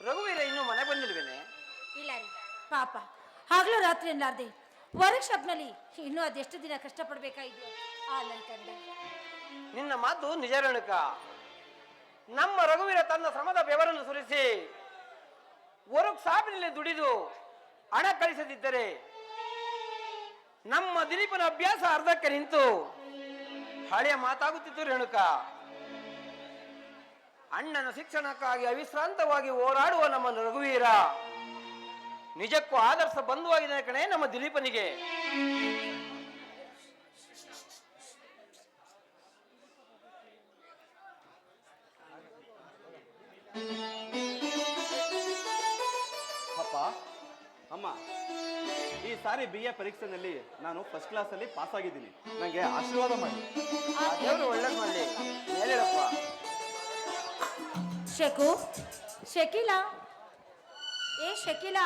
ರಘುವೀರ ಇನ್ನು ಮನೆ ಬಂದಿಲ್ವೇನೆ? ಇಲ್ಲ ರೀ. ಪಾಪ ಹಗಲು ರಾತ್ರಿ ಅನ್ಲಾರ್ದೆ ವರ್ಕ್ಶಾಪ್ನಲ್ಲಿ ಇನ್ನೂ ಅದೆಷ್ಟು ದಿನ ಕಷ್ಟಪಡ್ಬೇಕಾಯ್ತು ಆ ನಿನ್ನ ಮಾತು ನಿಜ ರೇಣುಕ. ನಮ್ಮ ರಘುವೀರ ತನ್ನ ಶ್ರಮದ ಬೆವರನ್ನು ಸುರಿಸಿ ವರ್ಕ್ ಶಾಪಿನಲ್ಲಿ ದುಡಿದು ಹಣ ಕಳಿಸದಿದ್ದರೆ ನಮ್ಮ ದಿಲೀಪನ ಅಭ್ಯಾಸ ಅರ್ಧಕ್ಕೆ ನಿಂತು ಹಳೆಯ ಮಾತಾಗುತ್ತಿತ್ತು ರೇಣುಕ. ಅಣ್ಣನ ಶಿಕ್ಷಣಕ್ಕಾಗಿ ಅವಿಶ್ರಾಂತವಾಗಿ ಹೋರಾಡುವ ನಮ್ಮ ರಘುವೀರ. ನಿಜಕ್ಕೂ ಆದರ್ಶ ಬಂಧುವಾಗಿದೆ ಕಣೆ ನಮ್ಮ ದಿಲೀಪನಿಗೆ. ಅಪ್ಪ ಅಮ್ಮ ಈ ಸಾರಿ ಬಿ ಎ ಪರೀಕ್ಷೆನಲ್ಲಿ ನಾನು ಫಸ್ಟ್ ಕ್ಲಾಸಲ್ಲಿ ಪಾಸ್ ಆಗಿದ್ದೀನಿ. ನನಗೆ ಆಶೀರ್ವಾದ ಮಾಡಿ. ಆ ದೇವರು ಒಳ್ಳೇದು ಮಾಡಲಿ. ಮೇಲೇಳಪ್ಪ ಶಕು? ಶಕಿಲ? ಏ ಶಕಿಲ?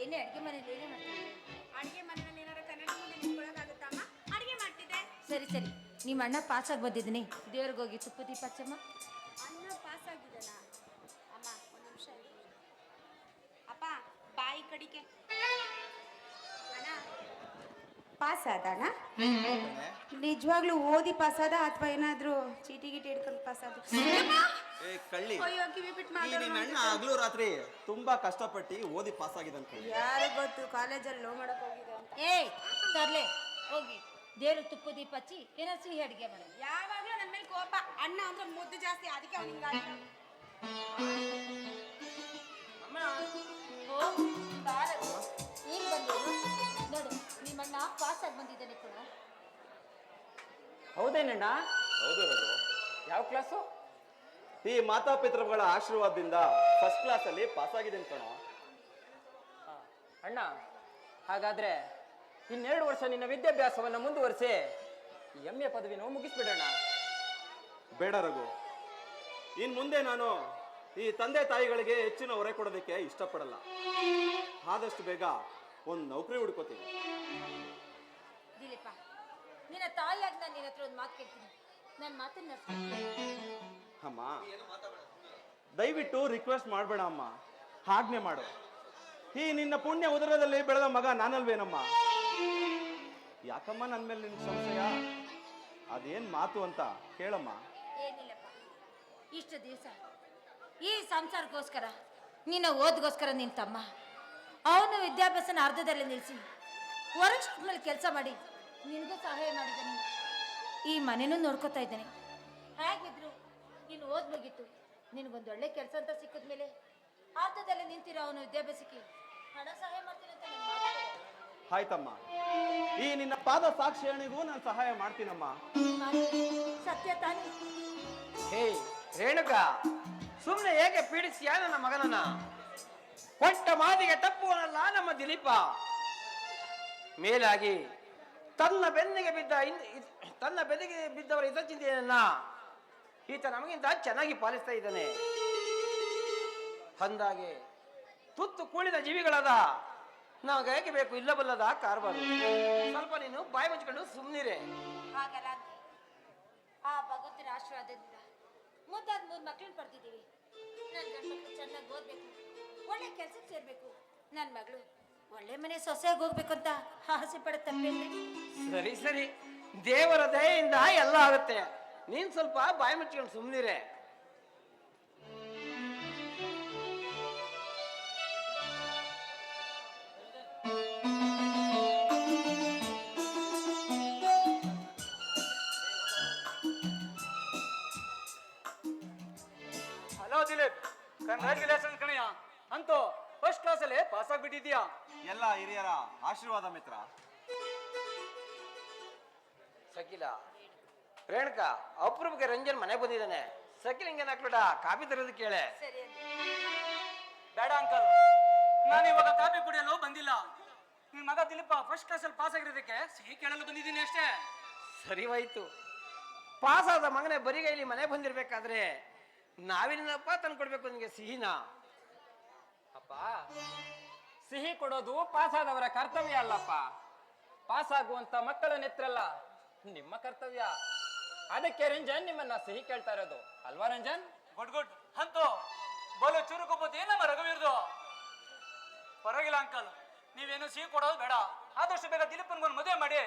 ಏನೇ ಅಡುಗೆ ಮನೇಲಿ ಏನೇ ಮಾಡ್ತೀನಿ ಅಡಿಗೆ ಮನೆಯಲ್ಲಿ ಏನಾರ ಕನ್ನಡ ಮುಂದೆ ನಿಂತ್ಕೊಳ್ಳೋಕ್ಕಾಗುತ್ತಮ್ಮ ಅಡಿಗೆ ಮಾಡ್ತಿದ್ದೆ. ಸರಿ ಸರಿ. ನಿಮ್ಮ ಅಣ್ಣ ಪಾಸಾಗಿ ಆಗಿ ಬಂದಿದ್ದೀನಿ. ದೇವ್ರಿಗೆ ಹೋಗಿ ತುಪ್ಪ ದೀಪ ಹಚ್ಚಮ್ಮ. ಪಾಸ್ ಆದಣ ನಿಜವಾಗ್ಲೂ ಓದಿ ಪಾಸ್ ಆದ ಅಥವಾ ಏನಾದ್ರೂ ಚೀಟಿ ಗೀಟಿ ಹಿಡ್ಕೊಂಡು ಪಾಸ್ ಆದ ಏ ಕಳ್ಳಿ. ಅಯ್ಯೋ ಕಿವಿ ಬಿಟ್ಟು ಈ ನಿನ್ನ ಅಣ್ಣ ಆಗ್ಲೂ ರಾತ್ರಿ ತುಂಬಾ ಕಷ್ಟಪಟ್ಟು ಓದಿ ಪಾಸ್ ಆಗಿದೆ ಕಳ್ಳಿ ಯಾರು ಗೊತ್ತು ಕಾಲೇಜಲ್ಲಿ ಲೋ ಮಾಡಕ್ ಹೋಗಿದೆ ಅಂತ? ಏಯ್ ತರ್ಲೆ ಹೋಗಿ. ದೇವ್ರ ತುಪ್ಪ ದೀಪ ಹಚ್ಚಿ ಏನೋ ಸಿಹಿ ಅಡುಗೆ ಮಾಡಿ ಯಾವಾಗ್ಲೂ ನನ್ನ ಮೇಲೆ ಕೋಪ. ಅಣ್ಣ ಅಂದ್ರೆ ಮುದ್ದು ಜಾಸ್ತಿ ಅದಕ್ಕೆ ಅವ್ನಿಗೆ ಓ ಬಾರದು ಈಗ ಬಂದು ನೋಡು ನಿಮ್ಮಣ್ಣ ಪಾಸ್ ಆಗಿ ಬಂದಿದ್ದಾನೆ ಕೂಡ ಹೌದೇನಣ್ಣ? ಹೌದು ಹೌದು ಯಾವ ಕ್ಲಾಸು? ಈ ಮಾತಾಪಿತೃಗಳ ಆಶೀರ್ವಾದದಿಂದ ಫಸ್ಟ್ ಕ್ಲಾಸಲ್ಲಿ ಪಾಸ್ ಆಗಿದ್ದೀನಿ ಕಣೋ. ಅಣ್ಣ ಹಾಗಾದ್ರೆ ಇನ್ನೆರಡು ವರ್ಷ ನಿನ್ನ ವಿದ್ಯಾಭ್ಯಾಸವನ್ನು ಮುಂದುವರಿಸಿ ಎಂ ಎ ಪದವಿನೂ ಮುಗಿಸ್ಬಿಡೋಣ. ಬೇಡ ರಘು. ಇನ್ ಮುಂದೆ ನಾನು ಈ ತಂದೆ ತಾಯಿಗಳಿಗೆ ಹೆಚ್ಚಿನ ಹೊರೆ ಕೊಡೋದಕ್ಕೆ ಇಷ್ಟಪಡಲ್ಲ. ಆದಷ್ಟು ಬೇಗ ಒಂದು ನೌಕರಿ ಹುಡ್ಕೋತೀನಿ. ತಾಯಿಯಾಗಿ ನಾನು ನಿನ್ನ ಹತ್ರ ಒಂದು ಮಾತು ಕೇಳ್ತೀನಿ. ನನ್ನ ಮಾತನ್ನ. ಅಮ್ಮ ದಯವಿಟ್ಟು ರಿಕ್ವೆಸ್ಟ್ ಮಾಡಬೇಡ ಅಮ್ಮ. ಆಜ್ಞೆ ಮಾಡು. ಈ ನಿನ್ನ ಪುಣ್ಯ ಉದರದಲ್ಲಿ ಬೆಳೆದ ಮಗ ನಾನಲ್ವೇನಮ್ಮ? ಯಾಕಮ್ಮ ನನ್ನ ಮೇಲೆ ನಿನ್ ಸಂಶಯ? ಅದೇನ್ ಮಾತು ಅಂತ ಕೇಳಮ್ಮ. ಏನಿಲ್ಲಪ್ಪ. ಇಷ್ಟು ದಿವಸ. ಈ ಸಂಸಾರಕ್ಕೋಸ್ಕರ ನಿನ್ನ ಓದ್ಗೋಸ್ಕರ ನಿನ್ ತಮ್ಮ. ಅವನು ವಿದ್ಯಾಭ್ಯಾಸನ ಅರ್ಧದಲ್ಲಿ ನಿಲ್ಲಿಸಿ ಮೇಲೆ ಕೆಲಸ ಮಾಡಿ ನಿನಗೂ ಸಹಾಯ ಮಾಡಿದ್ದೀನಿ. ಈ ಮನೆನೂ ನೋಡ್ಕೋತಾ ಇದ್ದೇನೆ. ಹೇಗಿದ್ರು ನೀನು ಓದ್ ಮುಗೀತು. ನಿನಗೊಂದು ಒಳ್ಳೆ ಕೆಲಸ ಅಂತ ಸಿಕ್ಕಿದ ಮೇಲೆ ಅರ್ಧದಲ್ಲಿ ನಿಂತಿರೋ ಅವನು ವಿದ್ಯಾಭ್ಯಾಸಕ್ಕೆ ಹಣ ಸಹಾಯ ಮಾಡ್ತೀನಿ ಅಂತ ನಿನ್. ಆಯ್ತಮ್ಮ ಈ ನಿನ್ನ ಪಾದ ಸಾಕ್ಷಿಯಣಿಗೂ ನಾನು ಸಹಾಯ ಮಾಡ್ತೀನಮ್ಮ. ಸತ್ಯ ತಾನೇ. ಹೇ ರೇಣುಕ ಸುಮ್ಮನೆ ಹೇಗೆ ಪೀಡಿಸಿಯ ನನ್ನ ಮಗನನ್ನ? ಕೊಟ್ಟ ಮಾತಿಗೆ ತಪ್ಪುವನಲ್ಲ ನಮ್ಮ ದಿಲೀಪ. ಮೇಲಾಗಿ ತನ್ನ ಬೆನ್ನಿಗೆ ಬಿದ್ದ ಇದ್- ತನ್ನ ಬೆನ್ನಿಗೆ ಬಿದ್ದವರ ಹಿತಚಿಂತೆಯನ್ನ ಈತ ನಮಗಿಂತ ಚೆನ್ನಾಗಿ ಪಾಲಿಸ್ತಾ ಇದ್ದಾನೆ. ಅಂದಾಗೆ ತುತ್ತು ಕೂಳಿದ ಜೀವಿಗಳಾದ ನಾವು ಹೇಗೆ ಬೇಕು? ಇಲ್ಲ ಬಲ್ಲದ ಕಾರ್ಬಾರು. ಸ್ವಲ್ಪ ನೀನು ಬಾಯಿ ಮುಚ್ಕೊಂಡು ಸುಮ್ಮನಿರೆ ಹಾಗಲ್ಲ. ಆ ಭಗವಂತನ ಆಶೀರ್ವಾದದಿಂದ ಮುದ್ದಾದ ಮೂರು ಮಕ್ಕಳನ್ನ ಪಡ್ತಿದ್ದೀವಿ ನನ್ನ ಚೆನ್ನಾಗಿ ಓದ್ಬೇಕು. ಒಳ್ಳೆ ಕೆಲ್ಸಕ್ಕೆ ಸೇರ್ಬೇಕು. ನನ್ನ ಮಗಳು ಒಳ್ಳೆ ಮನೆ ಸೊಸೆಗೆ ಹೋಗ್ಬೇಕು ಅಂತ ಆಸೆ ಪಡುತ್ತೆ ಸರಿ ಸರಿ. ದೇವರ ದಯೆಯಿಂದ ಎಲ್ಲ ಆಗುತ್ತೆ. ನೀನ್ ಸ್ವಲ್ಪ ಬಾಯಿ ಮುಚ್ಕೊಂಡು ಸುಮ್ನಿರೆ. ಹಲೋ ದಿಲೀಪ್ ಕಂಗ್ರ್ಯಾಚುಲೇಷನ್ ಕಣಯ್ಯ. ಅಂತೂ ಫಸ್ಟ್ ಕ್ಲಾಸಲ್ಲಿ ಪಾಸ್ ಆಗ್ಬಿಟ್ಟಿದ್ಯಾ ಎಲ್ಲ ಹಿರಿಯರ ಆಶೀರ್ವಾದ ಮಿತ್ರ. ಸಕಿಲ ರೇಣುಕ ಅಪ್ರೂಪಕ್ಕೆ ರಂಜನ್ ಮನೆ ಬಂದಿದ್ದಾನೆ. ಸಕಿಲ್ ಹಿಂಗೇನ್ ಹಾಕ್ಬೇಡ ಕಾಫಿ ತರೋದು ಕೇಳೆ. ಬೇಡ ಅಂಕಲ್. ನಾನು ಇವಾಗ ಕಾಫಿ ಕುಡಿಯಲು ಬಂದಿಲ್ಲ. ನಿನ್ ಮಗ ದಿಲೀಪ ಫಸ್ಟ್ ಕ್ಲಾಸಲ್ಲಿ ಪಾಸ್ ಆಗಿರೋದಕ್ಕೆ ಸಿಹಿ ಕೇಳಲು ಬಂದಿದ್ದೀನಿ ಅಷ್ಟೇ. ಸರಿ ಹೋಯ್ತು. ಆದ ಮಗನೇ ಬರಿಗೈಲಿ ಮನೆ ಬಂದಿರ್ಬೇಕಾದ್ರೆ ನಾವೇನಪ್ಪ ತಂದು ಕೊಡ್ಬೇಕು ನಿಮಗೆ ಸಿಹಿನ. ಅಪ್ಪ ಸಿಹಿ ಕೊಡೋದು ಪಾಸಾದವರ ಕರ್ತವ್ಯ ಅಲ್ಲಪ್ಪ. ಪಾಸಾಗುವಂತ ಮಕ್ಕಳ ನೆತ್ರಲ್ಲ ನಿಮ್ಮ ಕರ್ತವ್ಯ. ಅದಕ್ಕೆ ರಂಜನ್ ನಿಮ್ಮನ್ನ ಸಿಹಿ ಕೇಳ್ತಾ ಇರೋದು. ಅಲ್ವಾ ರಂಜನ್? Good good. ಅಂತೂ ಬೋಲು ಚುರುಕೊಬೋದು ಏನಮ್ಮ ರಘುವೀರ್ದು. ಪರವಾಗಿಲ್ಲ ಅಂಕಲ್ ನೀವೇನು ಸಿಹಿ ಕೊಡೋದು ಬೇಡ. ಆದಷ್ಟು ಬೇಗ ದಿಲೀಪನ್ಗೊಂದು ಮದುವೆ ಮಾಡಿ.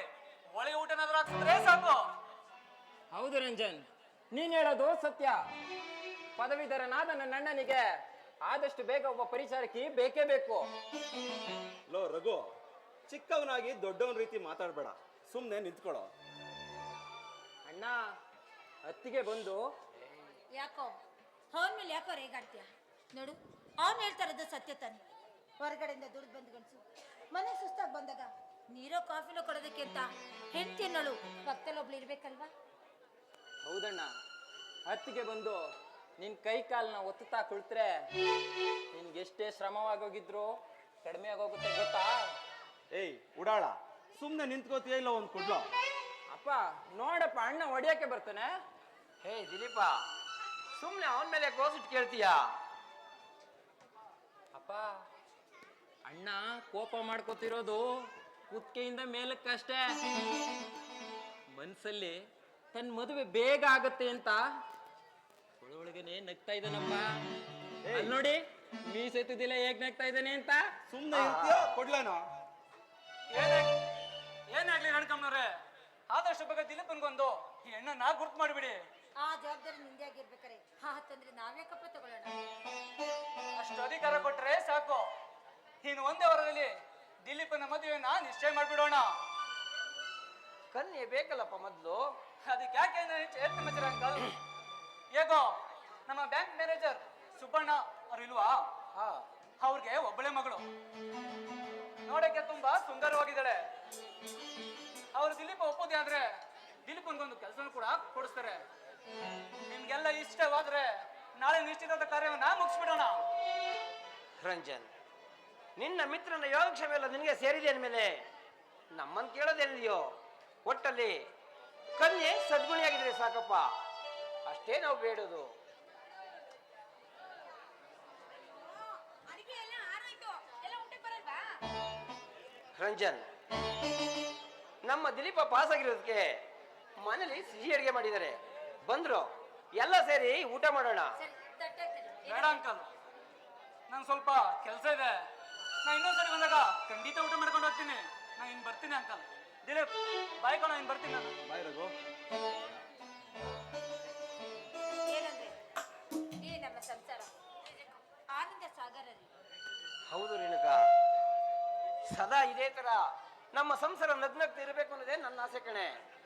ಒಳಗೆ ಊಟನಾದ್ರೂ ಹಾಕ್ಸಿದ್ರೆ ಸಾಕು. ಹೌದು ರಂಜನ್ ನೀನ್ ಹೇಳೋದು ಸತ್ಯ. ಪದವೀಧರನಾದ ನನ್ನ ಅಣ್ಣನಿಗೆ ಆದಷ್ಟು ಬೇಗ ಒಬ್ಬ ಪರಿಚಾರಕಿ ಬೇಕೇ ಬೇಕು. ಲೋ ರಘು ಚಿಕ್ಕವನಾಗಿ ದೊಡ್ಡವನ ರೀತಿ ಮಾತಾಡಬೇಡ. ಸುಮ್ಮನೆ ನಿಂತ್ಕೊಳ್ಳೋ ಅಣ್ಣ ಅತ್ತಿಗೆ ಬಂದು. ಯಾಕೋ? ಅವನ ಮೇಲೆ ಯಾಕೋ ರೇಗಾಡ್ತೀಯ? ನೋಡು ಅವನು ಹೇಳ್ತಾ ಇರೋದು ಸತ್ಯ ತಾನೆ. ಹೊರಗಡೆಯಿಂದ ದುಡ್ಡು ಬಂದು ಗಂಡಸು. ಮನೆ ಸುಸ್ತಾಗಿ ಬಂದಾಗ ನೀರೋ ಕಾಫಿನೋ ಕೊಡೋದಕ್ಕೆ ಅಂತ ಹೆಂಡತಿ ಅನ್ನೋಳು ಪಕ್ಕದಲ್ಲಿ ಒಬ್ಳು ಇರ್ಬೇಕಲ್ವಾ? ಹೌದಣ್ಣ ಅತ್ತಿಗೆ ಬಂದು ನಿನ್ ಕೈ ಕಾಲನ್ನ ಒತ್ತುತ್ತಾ ಕುಳಿತ್ರೆ ನಿನ್ಗೆ ಎಷ್ಟೇ ಶ್ರಮವಾಗೋಗಿದ್ರು ಕಡಿಮೆ ಆಗೋಗುತ್ತೆ ಗೊತ್ತಾ? ಏಯ್ ಉಡಾಳ. ಸುಮ್ಮನೆ ನಿಂತ್ಕೋತೀಯ ಇಲ್ಲ ಒಂದು ಕುಡ್ಲ? ಅಪ್ಪ ನೋಡಪ್ಪ ಅಣ್ಣ ಹೊಡಿಯಕ್ಕೆ ಬರ್ತಾನೆ? ಹೇ ದಿಲೀಪ ಸುಮ್ನೆ ಅವನ ಮೇಲೆ ಕೋಸಿಟ್ಟು ಕೇಳ್ತೀಯ? ಅಪ್ಪ ಅಣ್ಣ ಕೋಪ ಮಾಡ್ಕೋತಿರೋದು ಕುತ್ತಿಗೆಯಿಂದ ಮೇಲಕ್ಕಷ್ಟೇ. ಮನ್ಸಲ್ಲಿ ತನ್ನ ಮದುವೆ ಬೇಗ ಆಗತ್ತೆ ಅಂತ ಒಳೊಳಗನೆ ನಗ್ತಾ ಇದ್ದಾನಪ್ಪ. ಅಲ್ಲಿ ನೋಡಿ ಮೀಸೆತ್ತಿದ್ದಿಲ್ಲ ಹೇಗ್ ನಗ್ತಾ ಇದ್ದಾನೆ ಅಂತ. ಸುಮ್ಮನೆ ಇರ್ತೀಯೋ ಕೊಡ್ಲೇನೋ? ಏನೇ ಏನಾಗ್ಲಿ ನಡ್ಕಮ್ಮನವ್ರೆ? ಆದಷ್ಟು ಬೇಗ ದಿಲೀಪನ್ಗೊಂದು ಈ ಹೆಣ್ಣನ್ನ ಗುರ್ತು ಮಾಡಿಬಿಡಿ. ಆ ಜವಾಬ್ದಾರಿ ನಿಂದೆ ಆಗಿರ್ಬೇಕಾರೆ ಹಾ ತಂದ್ರೆ ನಾವ್ಯಾಕಪ್ಪ ತಗೊಳ್ಳೋಣ. ಅಷ್ಟು ಅಧಿಕಾರ ಕೊಟ್ರೆ ಸಾಕು. ಇನ್ನು ಒಂದೇ ವಾರದಲ್ಲಿ ದಿಲೀಪನ ಮದುವೆನ ನಿಶ್ಚಯ ಮಾಡ್ಬಿಡೋಣ. ಕನ್ಯೆ ಬೇಕಲ್ಲಪ್ಪ ಮೊದ್ಲು? ಅದಕ್ಕೆ ಯಾಕೆ ಹೇಳ್ತೀನಿ ಹೇಗೋ? ನಮ್ಮ ಬ್ಯಾಂಕ್ ಮ್ಯಾನೇಜರ್ ಸುಬ್ಬಣ್ಣ ಅವ್ರು ಇಲ್ವಾ? ಹಾ. ಅವ್ರಿಗೆ ಒಬ್ಬಳೆ ಮಗಳು. ನೋಡಕ್ಕೆ ತುಂಬಾ ಸುಂದರವಾಗಿದ್ದಾಳೆ. ಅವ್ರು ದಿಲೀಪ ಒಪ್ಪೋದೆ ಆದ್ರೆ ದಿಲೀಪನ್ಗೊಂದು ಕೆಲಸ ಕೂಡ ಕೊಡಿಸ್ತಾರೆ. ನಿಮ್ಗೆಲ್ಲ ಇಷ್ಟವಾದ್ರೆ ನಾಳೆ ನಿಶ್ಚಿತವಾದ ಕಾರ್ಯವನ್ನ ಮುಗಿಸ್ಬಿಡೋಣ. ರಂಜನ್ ನಿನ್ನ ಮಿತ್ರನ ಯೋಗಕ್ಷೇಮ ಎಲ್ಲ ನಿನಗೆ ಸೇರಿದೆ ಅಂದಮೇಲೆ ನಮ್ಮನ್ನು ಕೇಳೋದೇನಿದೆಯೋ ಒಟ್ಟಲ್ಲಿ ಕನ್ಯೆ ಸದ್ಗುಣಿಯಾಗಿದ್ರೆ ಸಾಕಪ್ಪ. ಅಷ್ಟೇ ನಾವು ಬೇಡೋದು. ರಂಜನ್. ನಮ್ಮ ದಿಲೀಪ ಪಾಸ್ ಆಗಿರೋದಕ್ಕೆ ಮನೇಲಿ ಸಿಹಿ ಅಡುಗೆ ಮಾಡಿದ್ದಾರೆ. ಬಂದ್ರು ಎಲ್ಲ ಸೇರಿ ಊಟ ಮಾಡೋಣ. ಬೇಡ ಅಂಕಲ್. ನಂಗೆ ಸ್ವಲ್ಪ ಕೆಲಸ ಇದೆ. ನಾ ಇನ್ನೊಂದ್ಸರಿ ಬಂದಾಗ ಖಂಡಿತ ಊಟ ಮಾಡ್ಕೊಂಡು ಹೋಗ್ತೀನಿ. ನಾ ಇನ್ ಬರ್ತೀನಿ ಅಂಕಲ್. ದಿಲೀಪ್ ಬಾಯ್ ಕಣ ಇನ್ನು ಬರ್ತೀನಿ ನಾನು. ಬಾಯ್ ರಘು. ಏನಂದ್ರೆ ಈ ನಮ್ಮ ಸಂಸಾರ. ಆನಂದ ಸಾಗರ ಹೌದು ರೇಣುಕ. ಸದಾ ಇದೇ ತರ ನಮ್ಮ ಸಂಸಾರ ನಗ್ನಗ್ತಿರಬೇಕು ಅನ್ನೋದೇ ನನ್ನ ಆಸೆ ಕಣೆ.